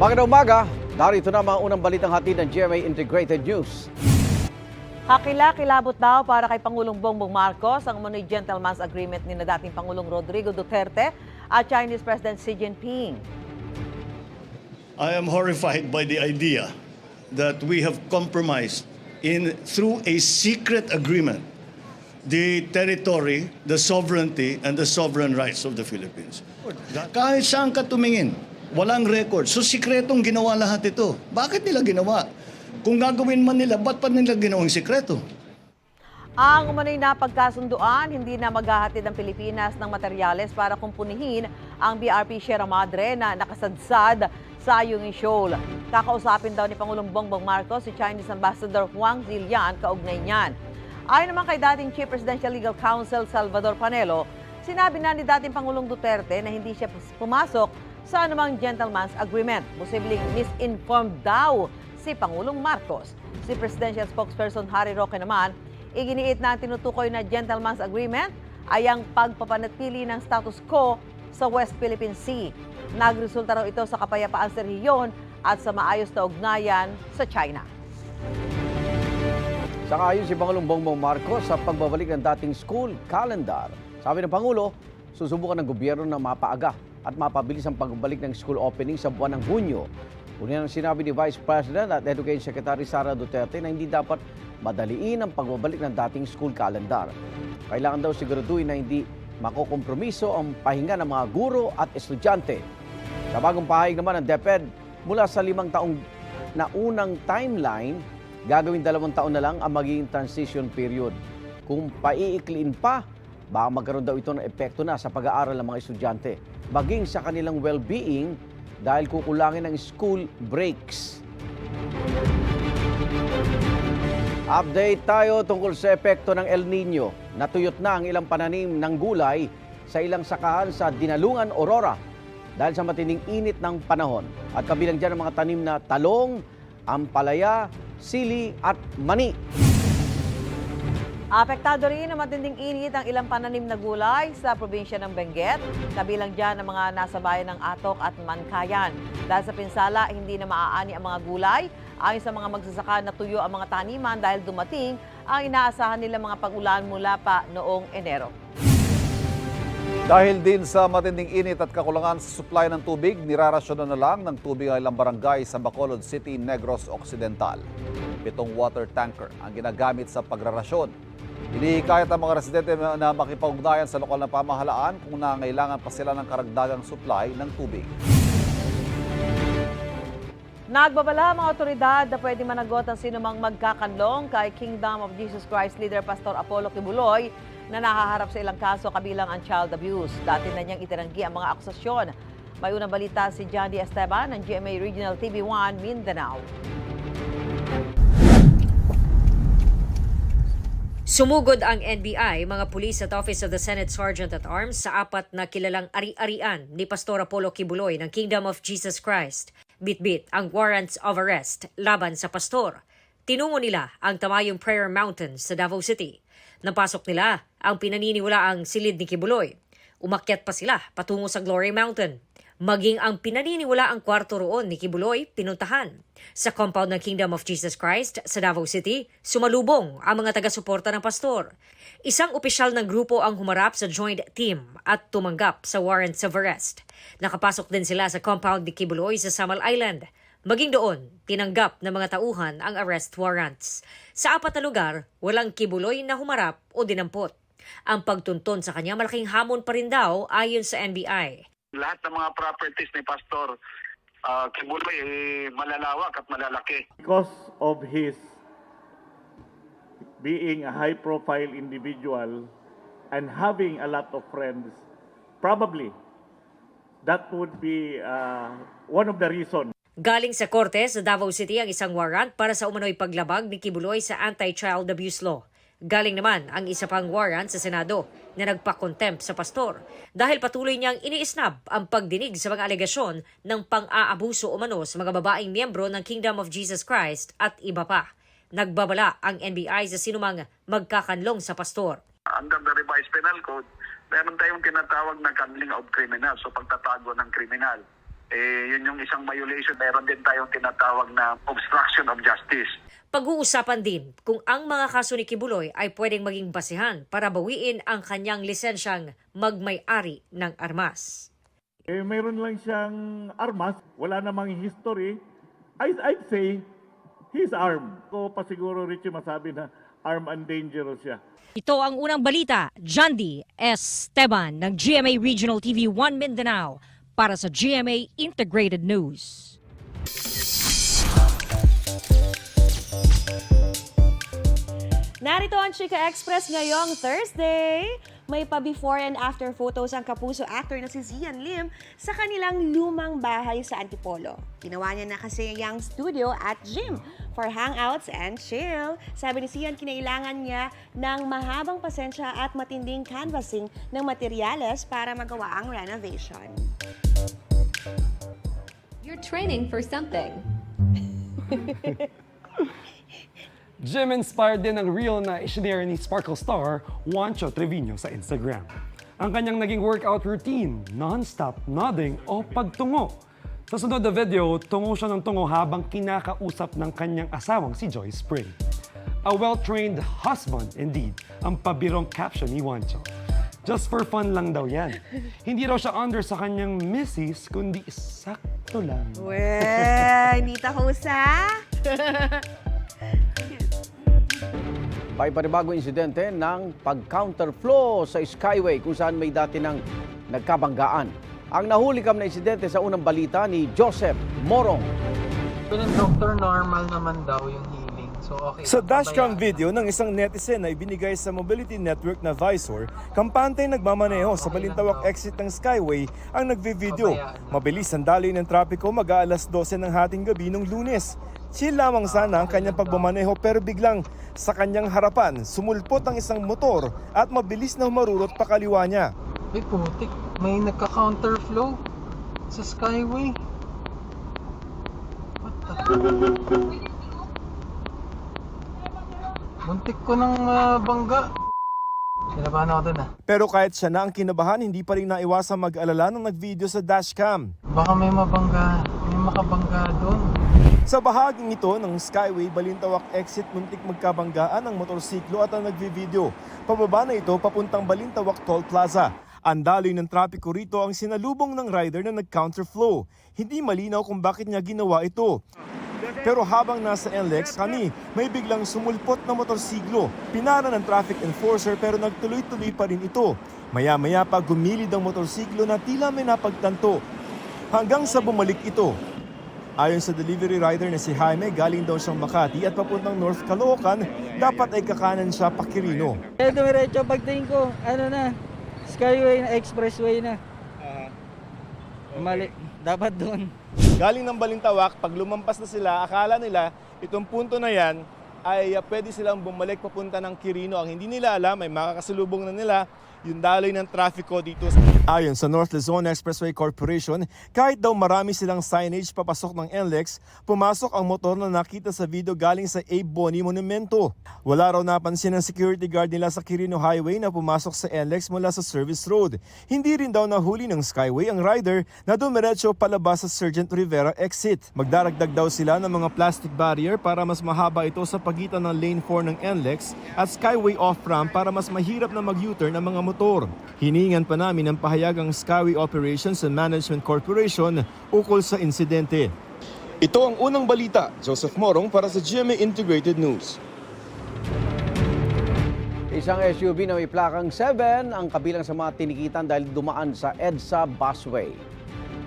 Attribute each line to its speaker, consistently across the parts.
Speaker 1: Magandang umaga, narito na mga unang balitang hatid ng GMA Integrated News.
Speaker 2: Kakila-kilabot daw para kay Pangulong Bongbong Marcos ang umano'y gentleman's agreement ni na dating Pangulong Rodrigo Duterte at Chinese President Xi Jinping.
Speaker 3: I am horrified by the idea that we have compromised in through a secret agreement the territory, the sovereignty, and the sovereign rights of the Philippines. Kahit saan ka tumingin, walang record. So sikretong ginawa lahat ito. Bakit nila ginawa? Kung gagawin man nila, ba't pa nila ginawang sikreto?
Speaker 2: Ang umano'y napagkasunduan, hindi na maghahatid ang Pilipinas ng materyales para kumpunihin ang BRP Sierra Madre na nakasadsad sa Ayungin Shoal. Kakausapin daw ni Pangulong Bongbong Marcos si Chinese Ambassador Huang Zilian kaugnay niyan. Ayon naman kay dating Chief Presidential Legal Counsel Salvador Panelo, sinabi na ni dating Pangulong Duterte na hindi siya pumasok sa anumang gentleman's agreement. Posibleng misinformed daw si Pangulong Marcos. Si Presidential Spokesperson Harry Roque naman, iginiit na tinutukoy na gentleman's agreement ay ang pagpapanatili ng status quo sa West Philippine Sea. Nagresulta raw ito sa kapayapaan sa rehiyon at sa maayos na ugnayan sa China.
Speaker 1: Sangayon si Pangulong Bongbong Marcos sa pagbabalik ng dating school calendar. Sabi ng Pangulo, susubukan ng gobyerno na mapaaga at mapabilis ang pagbalik ng school opening sa buwan ng Hunyo. Una ang sinabi ni Vice President at Education Secretary Sara Duterte na hindi dapat madaliin ang pagbabalik ng dating school calendar. Kailangan daw siguraduhin na hindi makokompromiso ang pahinga ng mga guro at estudyante. Sa bagong pahayag naman ng DepEd, mula sa limang taong na unang timeline, gagawin dalawang taon na lang ang magiging transition period. Kung paiikliin pa, baka magkaroon daw ito ng epekto na sa pag-aaral ng mga estudyante, maging sa kanilang well-being dahil kukulangin ang school breaks. Update tayo tungkol sa epekto ng El Nino. Natuyot na ang ilang pananim ng gulay sa ilang sakahan sa Dinalungan, Aurora dahil sa matinding init ng panahon. At kabilang dyan ang mga tanim na talong, ampalaya, sili at mani.
Speaker 2: Apektado rin ng matinding init ang ilang pananim na gulay sa probinsya ng Benguet. Kabilang dyan ang mga nasa bayan ng Atok at Mankayan. Dahil sa pinsala, hindi na maaani ang mga gulay. Ayon sa mga magsasaka na tuyo ang mga taniman dahil dumating ang inaasahan nila mga pag-ulan mula pa noong Enero.
Speaker 4: Dahil din sa matinding init at kakulangan sa supply ng tubig, nirarasyonan na lang ng tubig ang ilang barangay sa Bacolod City, Negros Occidental. Pitong water tanker ang ginagamit sa pagrarasyon. Hinihikayat ang mga residente na makipag-ugnayan sa lokal na pamahalaan kung nangailangan pa sila ng karagdagang supply ng tubig.
Speaker 2: Nagbabala ang mga otoridad na pwede managot ang sinumang magkakanlong kay Kingdom of Jesus Christ leader Pastor Apollo Kibuloy na nakaharap sa ilang kaso kabilang ang child abuse. Dati na niyang itinanggi ang mga akusasyon. May unang balita si Johnny Esteban ng GMA Regional TV1 Mindanao.
Speaker 5: Sumugod ang NBI, mga pulis at Office of the Senate Sergeant at Arms sa apat na kilalang ari-arian ni Pastor Apollo Kibuloy ng Kingdom of Jesus Christ. Bitbit ang warrants of arrest laban sa pastor. Tinungo nila ang Tamayong Prayer Mountain sa Davao City. Napasok nila ang pinaniniwalaang silid ni Kibuloy. Umakyat pa sila patungo sa Glory Mountain. Maging ang pinaniniwala ang kwarto roon ni Kibuloy pinuntahan. Sa compound ng Kingdom of Jesus Christ sa Davao City, sumalubong ang mga taga-suporta ng pastor. Isang opisyal ng grupo ang humarap sa joint team at tumanggap sa warrants of arrest. Nakapasok din sila sa compound ni Kibuloy sa Samal Island. Maging doon, tinanggap ng mga tauhan ang arrest warrants. Sa apat na lugar, walang Kibuloy na humarap o dinampot. Ang pagtunton sa kanya malaking hamon pa rin daw ayon sa NBI.
Speaker 6: lahat ng mga properties ni Pastor uh, Kibuloy eh, malalawak at malalaki.
Speaker 7: because of his being a high profile individual and having a lot of friends, probably that would be uh, one of the reasons.
Speaker 5: Galing sa korte sa Davao City ang isang warrant para sa umano'y paglabag ni Kibuloy sa anti-child abuse law. Galing naman ang isa pang warrant sa Senado na nagpa-contempt sa pastor dahil patuloy niyang iniisnab ang pagdinig sa mga alegasyon ng pang-aabuso umano sa mga babaeng miyembro ng Kingdom of Jesus Christ at iba pa. Nagbabala ang NBI sa sinumang magkakanlong sa pastor.
Speaker 6: Under the revised penal code, meron tayong tinatawag na handling of criminal, so pagtatago ng kriminal. Eh, yun yung isang violation. Meron din tayong tinatawag na obstruction of justice.
Speaker 5: Pag-uusapan din kung ang mga kaso ni Kibuloy ay pwedeng maging basihan para bawiin ang kanyang lisensyang magmay-ari ng armas.
Speaker 7: Eh, mayroon lang siyang armas, wala namang history. I, I'd say, he's armed. Ko pa siguro, Richie, masabi na armed and dangerous siya.
Speaker 5: Ito ang unang balita, D. Esteban ng GMA Regional TV 1 Mindanao para sa GMA Integrated News.
Speaker 8: Narito ang Chika Express ngayong Thursday. May pa-before and after photos ang kapuso actor na si Zian Lim sa kanilang lumang bahay sa Antipolo. Ginawa niya na kasi yung studio at gym for hangouts and chill. Sabi ni Zian, kinailangan niya ng mahabang pasensya at matinding canvassing ng materyales para magawa ang renovation.
Speaker 9: Training for something.
Speaker 10: Gym inspired din ng real na engineer ni Sparkle Star, Juancho Trevino sa Instagram. Ang kanyang naging workout routine, non-stop nodding o pagtungo. Sa sunod na video, tungo siya ng tungo habang kinakausap ng kanyang asawang si Joy Spring. A well-trained husband indeed, ang pabirong caption ni Juancho. Just for fun lang daw yan. Hindi raw siya under sa kanyang missis, kundi sakto lang.
Speaker 8: Well, hindi tahusa.
Speaker 1: May panibagong insidente ng pag-counterflow sa Skyway kung saan may dati ng nagkabanggaan. Ang nahuli kam na insidente sa unang balita ni Joseph Morong.
Speaker 11: Yung doctor normal naman daw yung. So okay.
Speaker 12: Sa dashcam video ng isang netizen na ibinigay sa Mobility Network na visor, kampante nagmamaneho sa Balintawak exit ng Skyway ang nagvi-video. Mabilis ang daloy ng trapiko mag-aalas 12 ng hating gabi nung lunes. Chill lamang sana ang kanyang pagmamaneho pero biglang sa kanyang harapan sumulpot ang isang motor at mabilis na humarurot pa kaliwa niya.
Speaker 11: Ay putik, may nagka-counterflow sa Skyway. What the? Muntik ko ng ah, bangga. Kinabahan ako dun ah.
Speaker 12: Pero kahit siya na ang kinabahan, hindi pa rin naiwasang mag-alala nung nag-video sa dashcam.
Speaker 11: Baka may mabangga, may makabangga doon.
Speaker 12: Sa bahaging ito ng Skyway Balintawak exit muntik magkabanggaan ang motorsiklo at ang nagvi-video. Pababa na ito papuntang Balintawak Toll Plaza. Ang daloy ng trapiko rito ang sinalubong ng rider na nag-counterflow. Hindi malinaw kung bakit niya ginawa ito. Pero habang nasa NLEX kami, may biglang sumulpot na motorsiklo. Pinara ng traffic enforcer pero nagtuloy-tuloy pa rin ito. Maya-maya pa gumilid ang motorsiklo na tila may napagtanto. Hanggang sa bumalik ito. Ayon sa delivery rider na si Jaime, galing daw siyang Makati at papuntang North Caloocan, dapat ay kakanan siya pa Quirino.
Speaker 13: Eh, dumiretso pagtingin ko, ano na, Skyway na, expressway na. Mali, dapat doon.
Speaker 12: Galing ng Balintawak, pag lumampas na sila, akala nila itong punto na yan ay uh, pwede silang bumalik papunta ng Quirino. Ang hindi nila alam ay makakasalubong na nila yung daloy ng trafiko dito. Ayon sa North Luzon Expressway Corporation, kahit daw marami silang signage papasok ng NLEX, pumasok ang motor na nakita sa video galing sa Abe Boni Monumento. Wala raw napansin ng security guard nila sa Quirino Highway na pumasok sa NLEX mula sa Service Road. Hindi rin daw nahuli ng Skyway ang rider na dumiretso palabas sa Sergeant Rivera exit. Magdaragdag daw sila ng mga plastic barrier para mas mahaba ito sa pagitan ng Lane 4 ng NLEX at Skyway off-ramp para mas mahirap na mag-U-turn ng mga motor. Hiningan pa namin ng pahayag ang Skyway Operations and Management Corporation ukol sa insidente. Ito ang unang balita. Joseph Morong para sa GMA Integrated News.
Speaker 1: Isang SUV na may plakang 7 ang kabilang sa mga tinikitan dahil dumaan sa EDSA busway.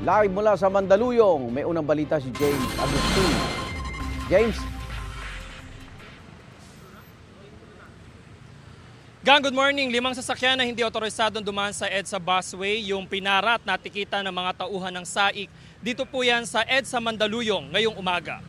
Speaker 1: Live mula sa Mandaluyong, may unang balita si James Agustin. James,
Speaker 14: Gang, good morning. Limang sasakyan na hindi otorisadong dumaan sa EDSA busway, yung pinarat na tikita ng mga tauhan ng SAIC. Dito po yan sa EDSA Mandaluyong ngayong umaga.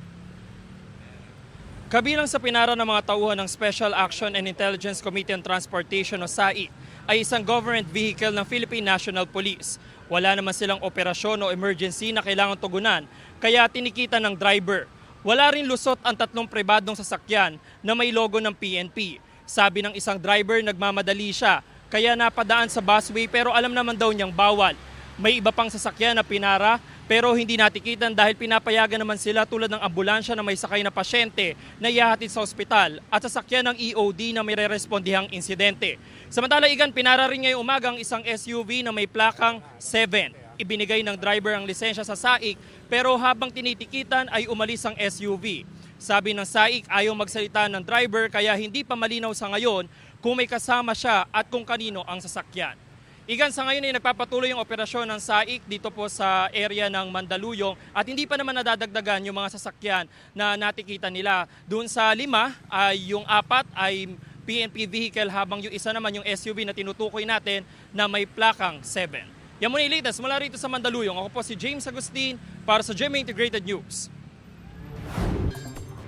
Speaker 14: Kabilang sa pinara ng mga tauhan ng Special Action and Intelligence Committee on Transportation o SAI ay isang government vehicle ng Philippine National Police. Wala naman silang operasyon o emergency na kailangan tugunan, kaya tinikita ng driver. Wala rin lusot ang tatlong pribadong sasakyan na may logo ng PNP. Sabi ng isang driver, nagmamadali siya, kaya napadaan sa busway pero alam naman daw niyang bawal. May iba pang sasakyan na pinara Pero hindi natikitan dahil pinapayagan naman sila tulad ng ambulansya na may sakay na pasyente na ihahatid sa ospital at sasakyan ng EOD na may respondihang insidente. Samantala igan pinara rin ngayong umagang isang SUV na may plakang 7. Ibinigay ng driver ang lisensya sa SAIC pero habang tinitikitan ay umalis ang SUV. Sabi ng SAIC ayaw magsalita ng driver kaya hindi pa malinaw sa ngayon kung may kasama siya at kung kanino ang sasakyan. Igan sa ngayon ay nagpapatuloy yung operasyon ng SAIC dito po sa area ng Mandaluyong at hindi pa naman nadadagdagan yung mga sasakyan na natikita nila. Doon sa lima ay yung apat ay PNP vehicle habang yung isa naman yung SUV na tinutukoy natin na may plakang 7. Yan muna yung latest mula rito sa Mandaluyong. Ako po si James Agustin para sa GMA Integrated News.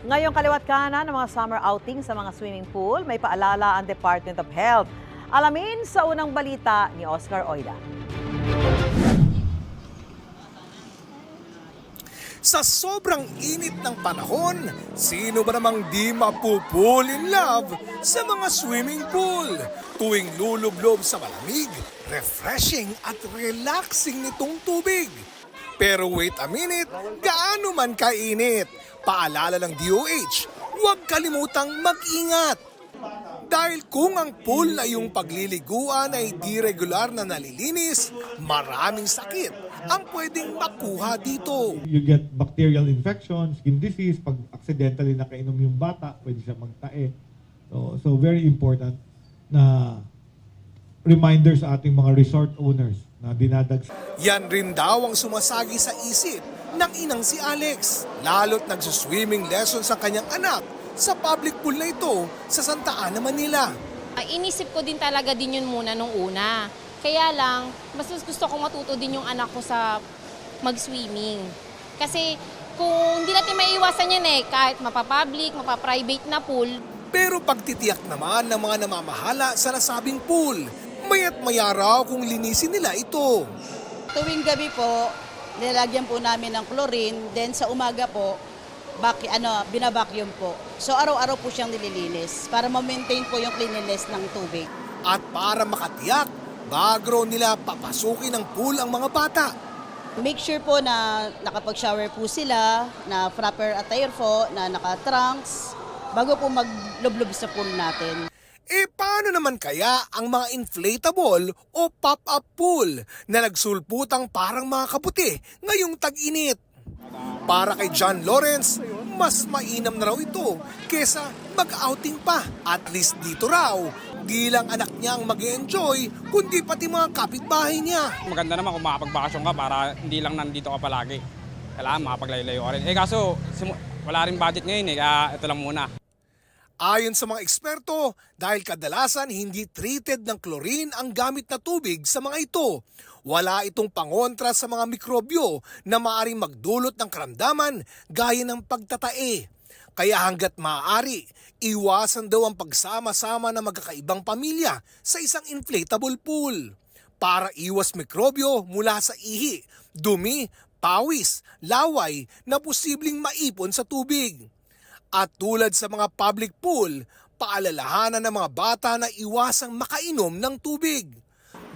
Speaker 2: Ngayong kaliwat kanan ng mga summer outing sa mga swimming pool, may paalala ang Department of Health. Alamin sa unang balita ni Oscar Oida.
Speaker 15: Sa sobrang init ng panahon, sino ba namang di mapupool in love sa mga swimming pool? Tuwing lulublob sa malamig, refreshing at relaxing nitong tubig. Pero wait a minute, gaano man kainit? Paalala ng DOH, huwag kalimutang mag-ingat. Dahil kung ang pool na yung pagliliguan ay di regular na nalilinis, maraming sakit ang pwedeng makuha dito.
Speaker 16: You get bacterial infection, skin disease, pag accidentally nakainom yung bata, pwede siya magtae. So, so very important na reminder sa ating mga resort owners na dinadags
Speaker 15: Yan rin daw ang sumasagi sa isip ng inang si Alex. Lalo't nagsuswimming lessons ang kanyang anak sa public pool na ito sa Santa Ana, Manila.
Speaker 17: Ah, Inisip ko din talaga din yun muna nung una. Kaya lang, mas mas gusto kong matuto din yung anak ko sa mag-swimming. Kasi kung hindi natin maiiwasan yan eh, kahit mapapublic, mapaprivate na pool,
Speaker 15: Pero pagtitiyak naman ng mga namamahala sa nasabing pool, mayat maya raw kung linisin nila ito.
Speaker 18: Tuwing gabi po, nilagyan po namin ng chlorine, then sa umaga po, baki, ano, binabacuum po. So araw-araw po siyang nililinis para ma-maintain po yung cleanliness ng tubig.
Speaker 15: At para makatiyak, bago raw nila papasukin ng pool ang mga bata.
Speaker 18: Make sure po na nakapag-shower po sila, na proper attire po, na naka-trunks, bago po maglublob sa pool natin.
Speaker 15: Eh paano naman kaya ang mga inflatable o pop-up pool na nagsulputang parang mga kaputi ngayong tag-init? Para kay John Lawrence, mas mainam na raw ito kesa mag-outing pa. At least dito raw, di lang anak niya ang mag enjoy kundi pati mga kapitbahay niya.
Speaker 19: Maganda naman kung makapagbakasyon ka para hindi lang nandito ka palagi. Kailangan makapaglayo-layo ka rin. Eh kaso, wala rin budget ngayon eh, kaya ito lang muna.
Speaker 15: Ayon sa mga eksperto, dahil kadalasan hindi treated ng chlorine ang gamit na tubig sa mga ito, wala itong pangontra sa mga mikrobyo na maaring magdulot ng karamdaman gaya ng pagtatae. Kaya hanggat maaari, iwasan daw ang pagsama-sama ng magkakaibang pamilya sa isang inflatable pool para iwas mikrobyo mula sa ihi, dumi, pawis, laway na posibleng maipon sa tubig. At tulad sa mga public pool, paalalahanan ng mga bata na iwasang makainom ng tubig.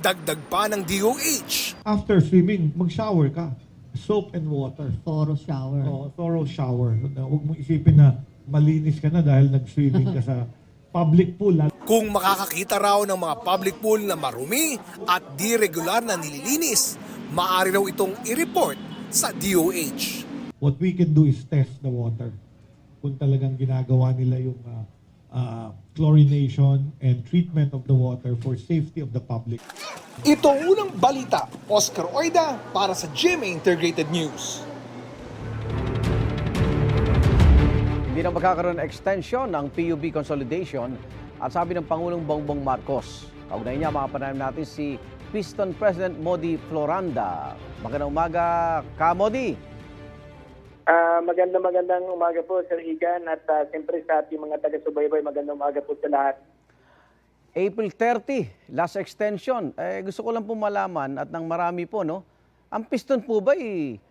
Speaker 15: Dagdag pa ng DOH.
Speaker 16: after swimming, mag-shower ka. Soap and water.
Speaker 13: Thorough shower.
Speaker 16: Oh, thorough shower. Huwag mo isipin na malinis ka na dahil nag-swimming ka sa public pool.
Speaker 15: Kung makakakita raw ng mga public pool na marumi at di regular na nililinis, maaari raw itong i-report sa DOH.
Speaker 16: What we can do is test the water. Kung talagang ginagawa nila yung uh, uh, chlorination and treatment of the water for safety of the public.
Speaker 15: Ito ang unang balita, Oscar Oida para sa GMA Integrated News.
Speaker 1: Hindi na magkakaroon ng extension ng PUB consolidation at sabi ng Pangulong Bongbong Marcos. Kaugnay niya, makapanayam natin si Piston President Modi Floranda. Magandang umaga, Ka Modi.
Speaker 20: Ah, maganda magandang umaga po Sir Igan at ah, siyempre sa ating mga taga-subaybay magandang umaga po sa lahat.
Speaker 1: April 30, last extension. Eh, gusto ko lang po malaman at ng marami po, no? Ang piston po ba eh,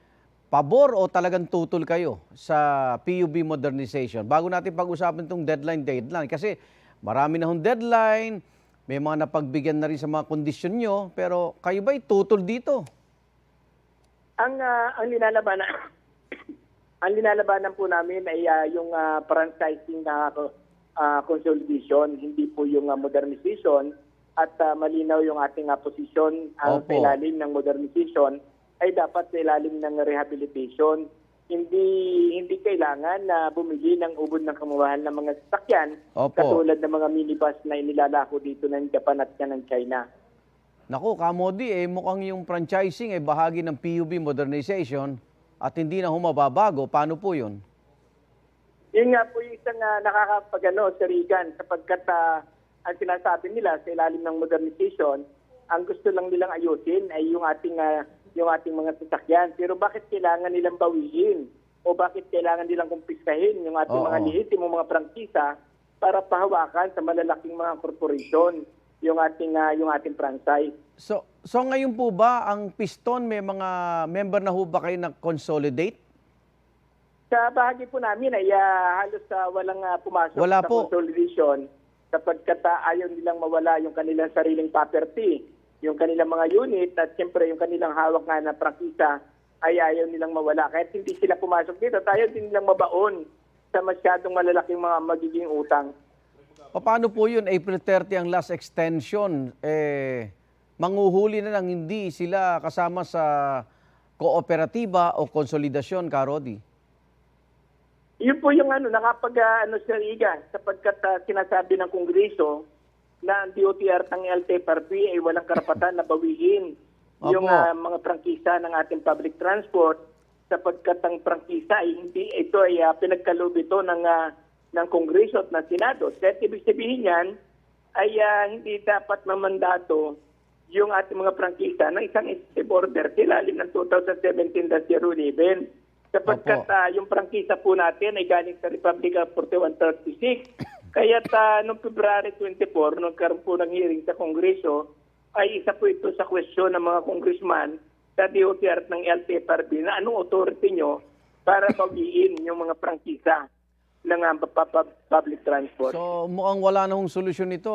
Speaker 1: pabor o talagang tutol kayo sa PUB modernization? Bago natin pag-usapan itong deadline, deadline. Kasi marami na hong deadline, may mga napagbigyan na rin sa mga kondisyon nyo, pero kayo ba tutol dito?
Speaker 20: Ang ah, ang linalabanan ang linalabanan po namin ay ah, yung ah, franchising na ah, consolidation, hindi po yung ah, modernization at ah, malinaw yung ating ah, posisyon ang
Speaker 1: Opo.
Speaker 20: sa ilalim ng modernization ay dapat sa ilalim ng rehabilitation. Hindi hindi kailangan na bumili ng ubod ng kamahal ng mga sasakyan
Speaker 1: Opo.
Speaker 20: katulad ng mga minibus na inilalako dito ng Japan at ng China.
Speaker 1: Naku, Kamodi, eh, mukhang yung franchising ay bahagi ng PUB modernization at hindi na humababago. Paano po yun?
Speaker 20: Yun nga po yung isang uh, nakakapagano, Sir Regan, sapagkat ah, ang sinasabi nila sa ilalim ng modernization, ang gusto lang nilang ayusin ay yung ating ah, yung ating mga sasakyan. Pero bakit kailangan nilang bawiin? O bakit kailangan nilang kumpiskahin yung ating
Speaker 1: Oo.
Speaker 20: mga lihitimong mga prangkisa para pahawakan sa malalaking mga korporasyon yung ating ah, yung ating franchise?
Speaker 1: So, so ngayon po ba, ang piston, may mga member na ho ba kayo na consolidate?
Speaker 20: Sa bahagi po namin ay ah, halos ah, walang ah, pumasok
Speaker 1: Wala
Speaker 20: sa
Speaker 1: po.
Speaker 20: consolidation sapagkat ah, ayaw nilang mawala yung kanilang sariling property, yung kanilang mga unit at siyempre yung kanilang hawak nga na prangkisa ay ayaw nilang mawala. Kahit hindi sila pumasok dito, tayo din nilang mabaon sa masyadong malalaking mga magiging utang.
Speaker 1: Paano po yun? April 30 ang last extension. Eh, manguhuli na lang hindi sila kasama sa kooperatiba o konsolidasyon, Karodi.
Speaker 20: Yun po yung ano, nakapag ah, ano Sir Iga, sapagkat ah, sinasabi ng Kongreso na ang DOTR ng LTFRB ay walang karapatan na bawiin yung ah, mga prangkisa ng ating public transport sapagkat ang prangkisa ay hindi ito ay uh, pinagkaloob ito ng ah, ng Kongreso at ng Senado. Kaya ibig sabihin yan ay ah, hindi dapat mamandato yung ating mga prangkisa ng isang executive order ilalim ng 2017-011 sapagkat
Speaker 1: Opo.
Speaker 20: ah, yung prangkisa po natin ay galing sa Republic of 4136. Kaya uh, noong February 24, nung karoon po ng hearing sa Kongreso, ay isa po ito sa question ng mga congressman sa DOTR ng LTFRB na anong authority nyo para bawiin yung mga prangkisa ng pa- public transport.
Speaker 1: So mukhang wala na hong solusyon nito.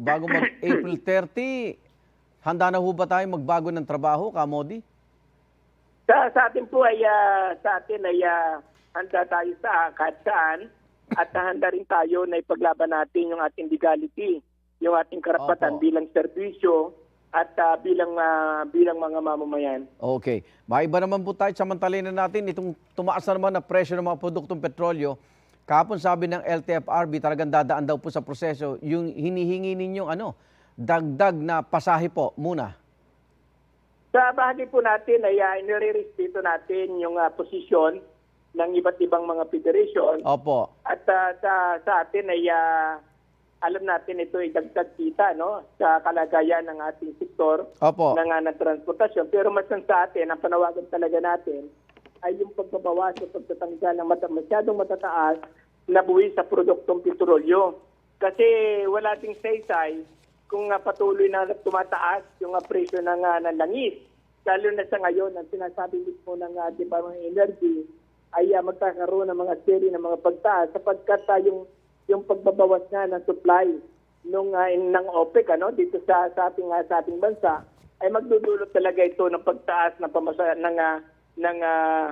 Speaker 1: Bago mag April 30, handa na ho ba tayo magbago ng trabaho, Kamodi?
Speaker 20: Sa, sa atin po ay ah, sa atin ay ah, handa tayo sa kahit saan at handa rin tayo na ipaglaban natin yung ating legality, yung ating karapatan
Speaker 1: Opo.
Speaker 20: bilang serbisyo at ah, bilang ah, bilang mga mamamayan.
Speaker 1: Okay. Maiba naman po tayo. Samantalin na natin itong tumaas na naman na presyo ng mga produktong petrolyo. Kahapon sabi ng LTFRB talagang dadaan daw po sa proseso yung hinihingi ninyong ano, dagdag na pasahe po muna.
Speaker 20: Sa bahagi po natin ay uh, inirerespeto natin yung ah, posisyon ng iba't ibang mga federation
Speaker 1: Opo.
Speaker 20: at ah, sa, sa atin ay ah, alam natin ito ay dagdag kita no sa kalagayan ng ating sektor
Speaker 1: Opo.
Speaker 20: ng, ah, ng transportasyon. Pero mas sa atin, ang panawagan talaga natin ay yung pagbabawas o pagtatanggal ng mata, masyadong matataas na buwi sa produktong petrolyo. Kasi wala ding saysay kung ah, patuloy na tumataas yung ah, presyo ng, ah, ng langis. Lalo na sa ngayon, ang sinasabi mismo ng uh, Department of Energy ay ah, magkakaroon ng mga serie ng mga pagtaas sapagkat ah, yung, yung pagbabawas nga ng supply nung in- ng OPEC ano dito sa sa ating ah, sa ating bansa ay magdudulot talaga ito ng pagtaas ng pamasa ng ah, ng ah,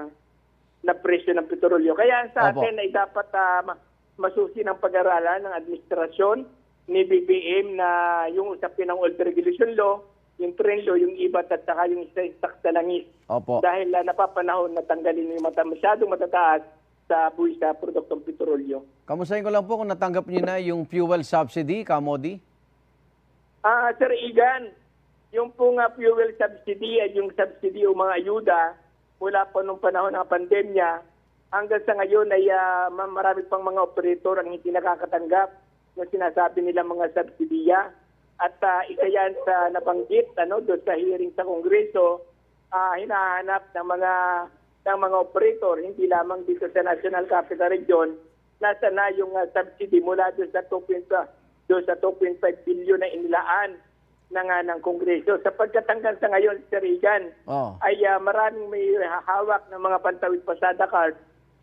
Speaker 20: na presyo ng petrolyo. Kaya sa
Speaker 1: Opo.
Speaker 20: atin ay dapat ma- masusi ng pag-aralan ng administrasyon ni BBM na yung usapin ng oil regulation law, yung train law, yung IBAT at saka yung isa tax sa langis.
Speaker 1: Opo.
Speaker 20: Dahil uh, napapanahon na tanggalin yung mata, masyadong matataas sa buwis sa produktong petrolyo.
Speaker 1: Kamustahin ko lang po kung natanggap niyo na yung fuel subsidy, Kamodi?
Speaker 20: Ah, Sir Igan, yung pong ah, fuel subsidy ay yung subsidy o mga ayuda mula po nung panahon ng pandemya hanggang sa ngayon ay ma- marami pang mga operator ang hindi nakakatanggap ng sinasabi nila mga subsidiya. At ah, isa yan sa nabanggit ano, doon sa hearing sa Kongreso, ah, hinahanap ng mga ng mga operator, hindi lamang dito sa National Capital Region, nasa na yung ah, subsidy mula doon sa 2.5 doon sa 2.5 billion na inilaan ng, ah, ng Kongreso. Sapagkat hanggang sa ngayon, Sir Regan,
Speaker 1: Oh.
Speaker 20: ay ah, maraming may hawak ng mga pantawid pasada card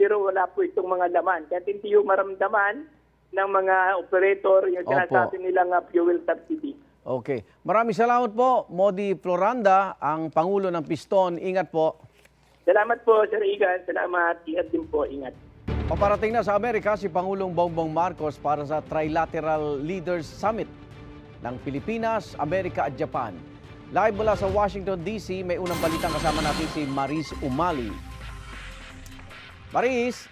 Speaker 20: pero wala po itong mga laman. Kaya hindi yung maramdaman ng mga operator yung
Speaker 1: Opo.
Speaker 20: sinasabi nilang ah, fuel subsidy.
Speaker 1: Okay. Maraming salamat po, Modi Floranda, ang Pangulo ng Piston. Ingat po.
Speaker 20: Salamat po, Sir Igan. Salamat. Ingat din po. Ingat.
Speaker 1: Paparating na sa Amerika si Pangulong Bongbong Marcos para sa Trilateral Leaders Summit ng Pilipinas, Amerika at Japan. Live mula sa Washington DC, may unang balitang kasama natin si Maris Umali. Maris,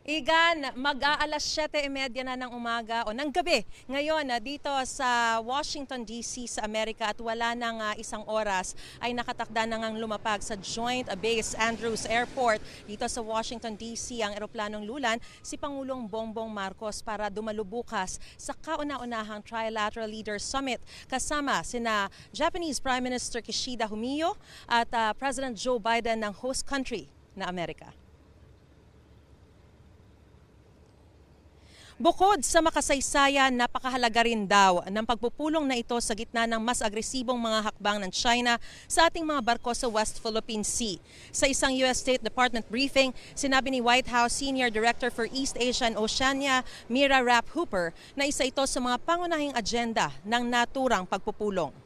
Speaker 21: Igan, mag-aalas 7.30 na ng umaga o ng gabi ngayon na dito sa Washington DC sa Amerika at wala nang ah, isang oras ay nakatakda na ngang lumapag sa Joint Base Andrews Airport dito sa Washington DC ang eroplanong lulan si Pangulong Bongbong Marcos para dumalo bukas sa kauna-unahang Trilateral Leaders Summit kasama sina Japanese Prime Minister Kishida Fumio at ah, President Joe Biden ng host country na Amerika. Bukod sa makasaysayan, napakahalaga rin daw ng pagpupulong na ito sa gitna ng mas agresibong mga hakbang ng China sa ating mga barko sa West Philippine Sea. Sa isang US State Department briefing, sinabi ni White House Senior Director for East Asia and Oceania, Mira Rapp Hooper, na isa ito sa mga pangunahing agenda ng naturang pagpupulong.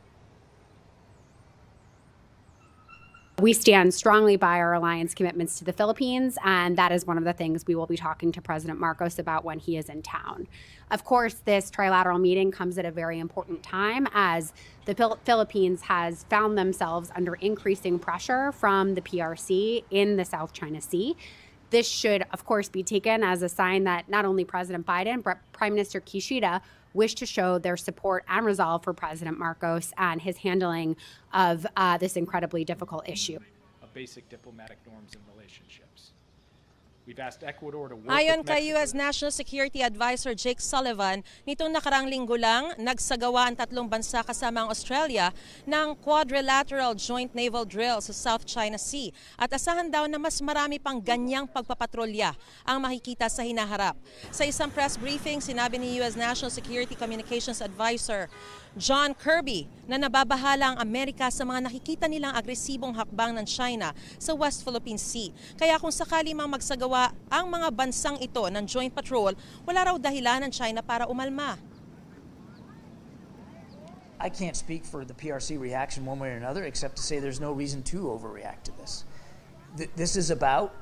Speaker 22: We stand strongly by our alliance commitments to the Philippines, and that is one of the things we will be talking to President Marcos about when he is in town. Of course, this trilateral meeting comes at a very important time as the Phil- Philippines has found themselves under increasing pressure from the PRC in the South China Sea. This should, of course, be taken as a sign that not only President Biden, but Prime Minister Kishida wish to show their support and resolve for President Marcos and his handling of uh, this incredibly difficult issue.
Speaker 23: basic diplomatic norms and relationships. We've asked Ecuador to work
Speaker 21: Ayon kay US National Security Advisor Jake Sullivan, nitong nakarang linggo lang, nagsagawa ang tatlong bansa kasama ang Australia ng quadrilateral joint naval drill sa South China Sea. At asahan daw na mas marami pang ganyang pagpapatrolya ang makikita sa hinaharap. Sa isang press briefing, sinabi ni US National Security Communications Advisor John Kirby na nababahala ang Amerika sa mga nakikita nilang agresibong hakbang ng China sa West Philippine Sea. Kaya kung sakali mang magsagawa ang mga bansang ito ng joint patrol, wala raw dahilan ng China para umalma.
Speaker 24: I can't speak for the PRC reaction one way or another, except to say there's no reason to overreact to this. Th- this is about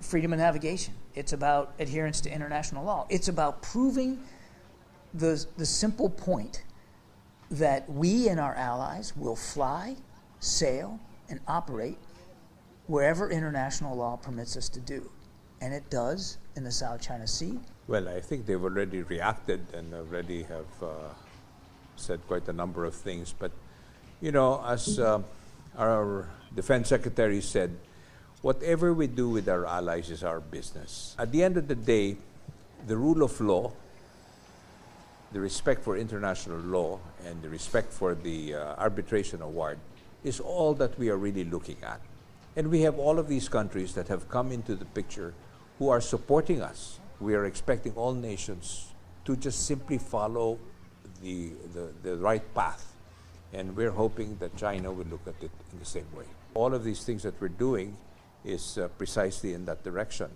Speaker 24: freedom of navigation. It's about adherence to international law. It's about proving the, the simple point that we and our allies will fly, sail, and operate wherever international law permits us to do. And it does in the South China Sea.
Speaker 25: Well, I think they've already reacted and already have uh, said quite a number of things. But, you know, as uh, our defense secretary said, whatever we do with our allies is our business. At the end of the day, the rule of law, the respect for international law, and the respect for the uh, arbitration award is all that we are really looking at. And we have all of these countries that have come into the picture who are supporting us. We are expecting all nations to just simply follow the, the, the right path. And we're hoping that China will look at it in the same way. All of these things that we're doing is uh, precisely in that direction.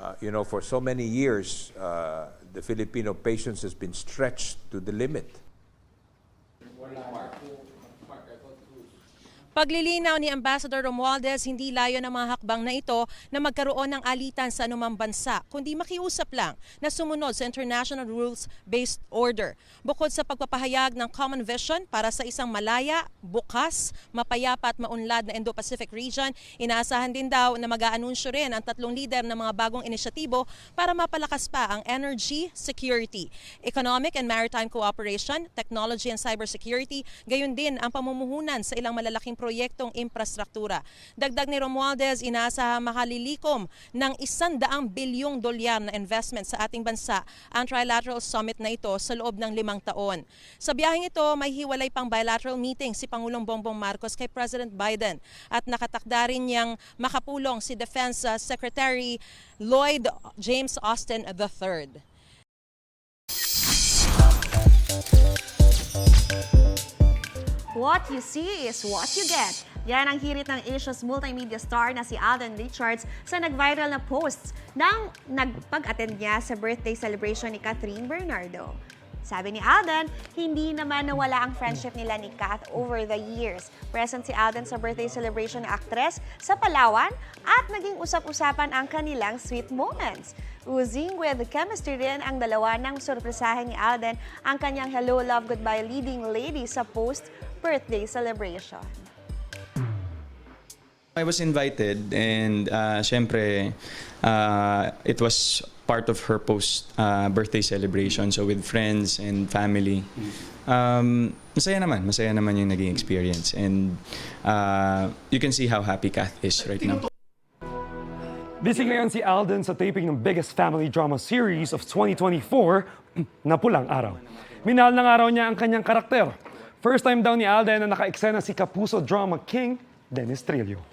Speaker 25: Uh, you know, for so many years, uh, the Filipino patience has been stretched to the limit.
Speaker 21: Paglilinaw ni Ambassador Romualdez, hindi layo ng mga hakbang na ito na magkaroon ng alitan sa anumang bansa, kundi makiusap lang na sumunod sa international rules-based order. Bukod sa pagpapahayag ng common vision para sa isang malaya, bukas, mapayapa at maunlad na Indo-Pacific region, inaasahan din daw na mag-aanunsyo rin ang tatlong lider ng mga bagong inisyatibo para mapalakas pa ang energy security, economic and maritime cooperation, technology and cybersecurity, gayon din ang pamumuhunan sa ilang malalaking proyektong infrastruktura. Dagdag ni Romualdez, inaasahan makalilikom ng isandaang bilyong dolyar na investment sa ating bansa ang trilateral summit na ito sa loob ng limang taon. Sa biyaheng ito, may hiwalay pang bilateral meeting si Pangulong Bongbong Marcos kay President Biden at nakatakda rin niyang makapulong si Defense uh, Secretary Lloyd James Austin III.
Speaker 8: What you see is what you get. Yan ang hirit ng Asia's multimedia star na si Alden Richards sa nag-viral na posts nang nagpag-attend niya sa birthday celebration ni Catherine Bernardo. Sabi ni Alden, hindi naman nawala ang friendship nila ni Kath over the years. Present si Alden sa birthday celebration ng aktres sa Palawan at naging usap-usapan ang kanilang sweet moments. Oozing with chemistry rin ang dalawa nang sorpresahin ni Alden ang kanyang Hello Love Goodbye leading lady sa post-birthday celebration.
Speaker 26: I was invited and uh, syempre uh, it was part of her post uh, birthday celebration so with friends and family. Um, masaya naman, masaya naman yung naging experience and uh, you can see how happy Kath is right now.
Speaker 10: Busy ngayon si Alden sa taping ng biggest family drama series of 2024 na Pulang Araw. Minahal ng araw niya ang kanyang karakter. First time daw ni Alden na naka-eksena si Kapuso Drama King, Dennis Trillo.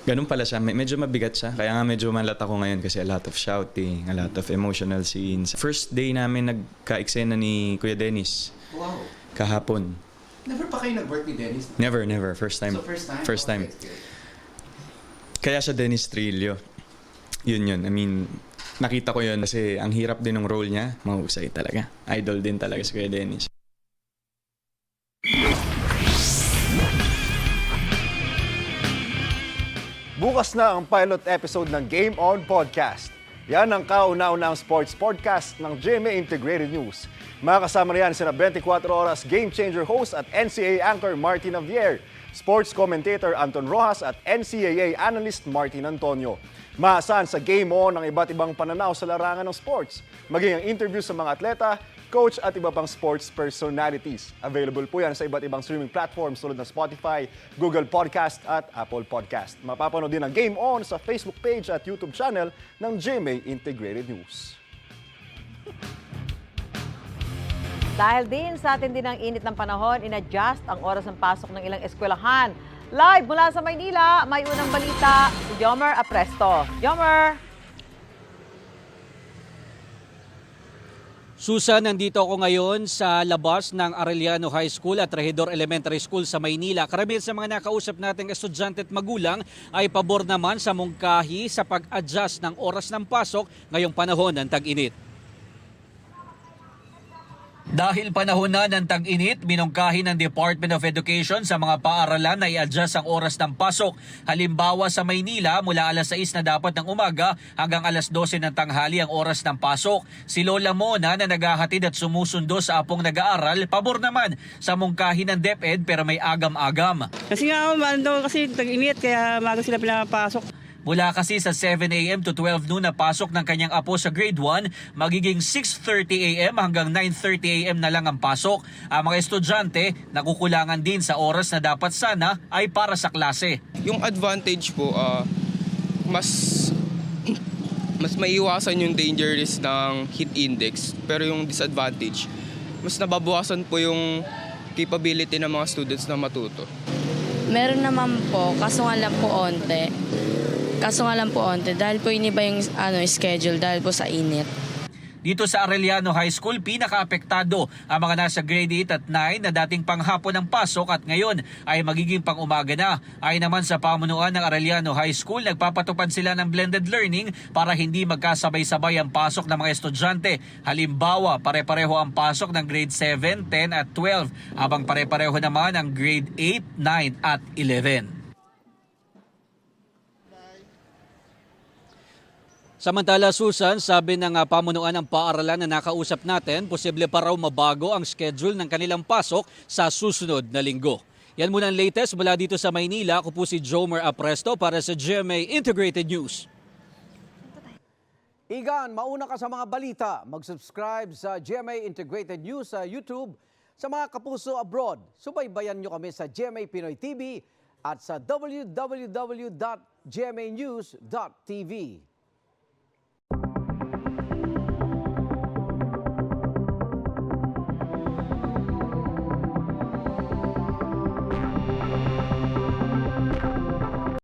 Speaker 26: Ganun pala siya, Me- medyo mabigat siya. Kaya nga medyo malat ako ngayon kasi a lot of shouting, a lot of emotional scenes. First day namin nagka-eksena ni Kuya Dennis
Speaker 27: Wow.
Speaker 26: kahapon.
Speaker 27: Never pa kayo nag-work ni Dennis?
Speaker 26: Never, never. First time.
Speaker 27: So first time?
Speaker 26: First time.
Speaker 27: Okay.
Speaker 26: Kaya siya Dennis Trillo. Yun yun. I mean, nakita ko yun kasi ang hirap din ng role niya. Mahusay talaga. Idol din talaga si Kuya Dennis.
Speaker 28: Bukas na ang pilot episode ng Game On Podcast. Yan ang kauna-unang sports podcast ng GMA Integrated News. Makakasama riyan sina 24 oras game changer host at NCAA anchor Martin Avier, sports commentator Anton Rojas at NCAA analyst Martin Antonio. Maasahan sa Game On ang iba't ibang pananaw sa larangan ng sports, maging ang interview sa mga atleta, coach at iba pang sports personalities. Available po yan sa iba't ibang streaming platforms tulad ng Spotify, Google Podcast at Apple Podcast. Mapapanood din ang Game On sa Facebook page at YouTube channel ng GMA Integrated News.
Speaker 2: Dahil din sa atin din ang init ng panahon, in-adjust ang oras ng pasok ng ilang eskwelahan. Live mula sa Maynila, may unang balita si Jomer Apresto. Jomer!
Speaker 29: Susan, nandito ako ngayon sa labas ng Arellano High School at Regidor Elementary School sa Maynila. Karamihan sa mga nakausap nating estudyante at magulang ay pabor naman sa mungkahi sa pag-adjust ng oras ng pasok ngayong panahon ng tag-init. Dahil panahon na ng tag-init, minungkahi ng Department of Education sa mga paaralan na i-adjust ang oras ng pasok. Halimbawa sa Maynila, mula alas 6 na dapat ng umaga hanggang alas 12 ng tanghali ang oras ng pasok. Si Lola Mona na naghahatid at sumusundo sa apong nag-aaral, pabor naman sa mungkahi ng DepEd pero may agam-agam.
Speaker 30: Kasi nga, ano daw kasi tag-init, kaya maga sila pinapasok.
Speaker 29: Mula kasi sa 7 a.m. to 12 noon na pasok ng kanyang apo sa grade 1, magiging 6.30 a.m. hanggang 9.30 a.m. na lang ang pasok. Ang mga estudyante, nakukulangan din sa oras na dapat sana ay para sa klase.
Speaker 31: Yung advantage po, ah, mas mas maiiwasan yung danger risk ng heat index. Pero yung disadvantage, mas nababawasan po yung capability ng mga students na matuto.
Speaker 32: Meron naman po, kaso nga lang po onte. Kaso nga lang po onte, dahil po iniba yung ano, schedule dahil po sa init.
Speaker 29: Dito sa Arellano High School, pinaka-apektado ang mga nasa grade 8 at 9 na dating panghapon ang pasok at ngayon ay magiging pang-umaga na. Ay naman sa pamunuan ng Arellano High School, nagpapatupad sila ng blended learning para hindi magkasabay-sabay ang pasok ng mga estudyante. Halimbawa, pare-pareho ang pasok ng grade 7, 10 at 12, habang pare-pareho naman ang grade 8, 9 at 11. Samantala Susan, sabi ng ah, pamunuan ng paaralan na nakausap natin, posible pa raw mabago ang schedule ng kanilang pasok sa susunod na linggo. Yan muna ang latest mula dito sa Maynila. Ako po si Jomer Apresto para sa GMA Integrated News.
Speaker 1: Igan, mauna ka sa mga balita. Mag-subscribe sa GMA Integrated News sa YouTube. Sa mga kapuso abroad, subaybayan nyo kami sa GMA Pinoy TV at sa www.gmanews.tv.